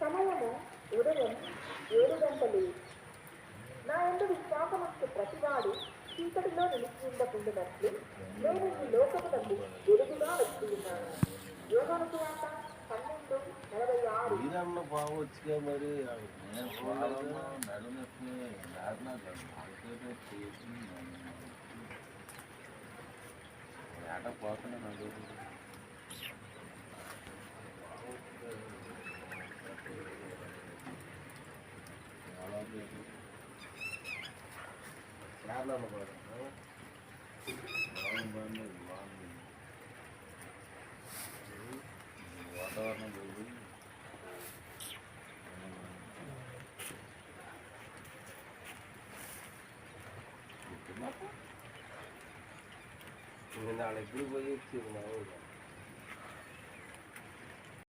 సమయము ఉదయం ఏడు గంటలు. నా ఎందు విశ్వాసమస్తు ప్రతివాడు చీకటిలో నిలిచి ఉండకుండానట్లు నేను ఈ లోకములకు వెలుగుగా వచ్చి ఉన్నాను. యోగాను సువార్త పన్నెండు నలభై ఆరు. వీరన్న బాగొచ్చుగా మరి నేను చూడాలన్నా నడునొప్పి ఏట పోతున్నా నడు చాలా బాగుంది బాగుంది బాగుంది వాతావరణం బాగుంది నేను వాళ్ళ ఎప్పుడు పోయి వచ్చింది మా ఊళ్ళో